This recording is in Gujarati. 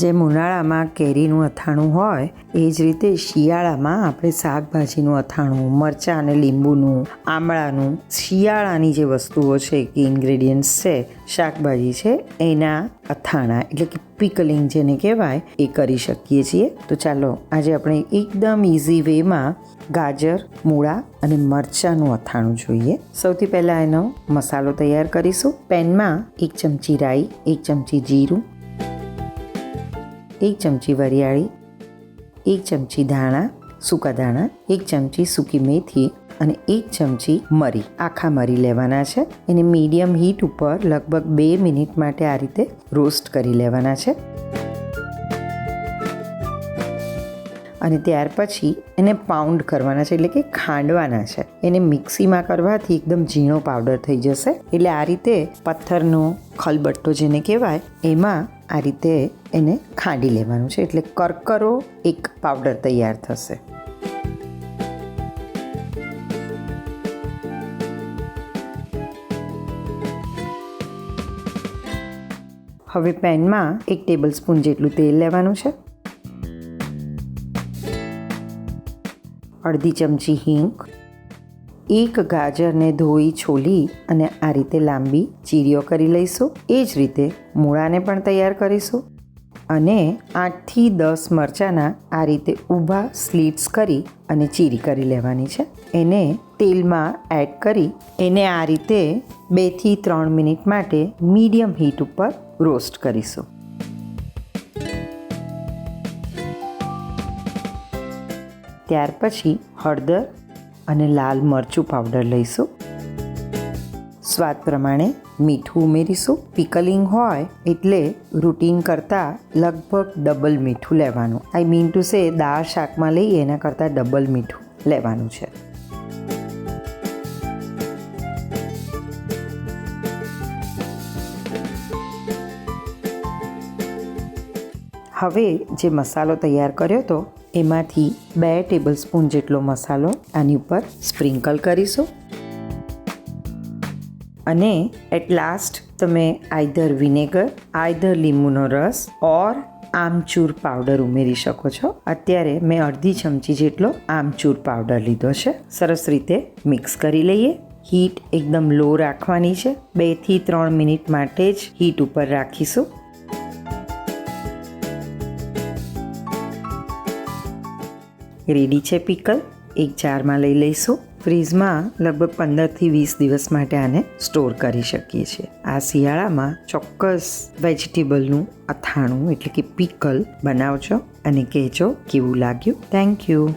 જેમ ઉનાળામાં કેરીનું અથાણું હોય, એ જ રીતે શિયાળામાં આપણે શાકભાજીનું અથાણું, મરચાં અને લીંબુનું, આમળાનું, શિયાળાની જે વસ્તુઓ છે, કે ઇન્ગ્રેડિયન્ટ્સ છે, શાકભાજી છે, એના અથાણા, એટલે કે પિકલિંગ જેને કહેવાય, એ કરી શકીએ છીએ. તો ચાલો, આજે આપણે એકદમ ઇઝી વેમાં ગાજર, મૂળા અને મરચાંનું અથાણું જોઈએ. સૌથી પહેલાં એનો મસાલો તૈયાર કરીશું. પેનમાં એક ચમચી રાઈ, એક ચમચી જીરું એક ચમચી વરિયાળી, એક ચમચી ધાણા, સૂકા ધાણા, એક ચમચી સૂકી મેથી અને એક ચમચી મરી. આખા મરી લેવાના છે. એને મીડિયમ હીટ ઉપર લગભગ બે મિનિટ માટે આ રીતે રોસ્ટ કરી લેવાના છે. અને ત્યાર પછી એને પાઉન્ડ કરવાના છે, એટલે કે ખાંડવાના છે. એને મિક્સીમાં કરવાથી એકદમ ઝીણો પાવડર થઈ જશે. એટલે આ રીતે પથ્થરનો ખલબટ્ટો જેને કહેવાય, એમાં આ રીતે એને ખાંડી લેવાનું છે. એટલે કરકરો એક પાવડર તૈયાર થશે. હવે પેનમાં એક ટેબલ સ્પૂન જેટલું તેલ લેવાનું છે. અડધી ચમચી હિંગ એક ગાજરને ધોઈ, છોલી અને આ રીતે લાંબી ચીરીઓ કરી લઈશું. એ જ રીતે મૂળાને પણ તૈયાર કરીશું. અને આઠથી દસ મરચાંના આ રીતે ઊભા સ્લીટ્સ કરી અને ચીરી કરી લેવાની છે. એને તેલમાં એડ કરી એને આ રીતે બેથી ત્રણ મિનિટ માટે મીડિયમ હીટ ઉપર રોસ્ટ કરીશું. ત્યાર પછી હળદર અને લાલ મરચું પાવડર લઈશું. સ્વાદ પ્રમાણે મીઠું ઉમેરીશું. પિકલિંગ હોય એટલે રૂટીન કરતાં લગભગ ડબલ મીઠું લેવાનું. આઈ મીન ટુ સે દાળ શાકમાં લઈએ એના કરતાં ડબલ મીઠું લેવાનું છે. હવે જે મસાલો તૈયાર કર્યો હતો એમાંથી બે ટેબલ સ્પૂન જેટલો મસાલો આની ઉપર સ્પ્રિંકલ કરીશું. અને એટ લાસ્ટ તમે આઈધર વિનેગર આઈધર લીંબુનો રસ ઓર આમચૂર પાવડર ઉમેરી શકો છો. અત્યારે મેં અડધી ચમચી જેટલો આમચૂર પાવડર લીધો છે. સરસ રીતે મિક્સ કરી લઈએ. હીટ એકદમ લો રાખવાની છે. બેથી ત્રણ મિનિટ માટે જ હીટ ઉપર રાખીશું. રેડી છે પીકલ. એક જારમાં લઈ લઈશું. ફ્રીઝમાં લગભગ પંદરથી વીસ દિવસ માટે આને સ્ટોર કરી શકીએ છીએ. આ શિયાળામાં ચોક્કસ વેજીટેબલનું અથાણું, એટલે કે પીકલ, બનાવજો અને કહેજો કેવું લાગ્યું. Thank you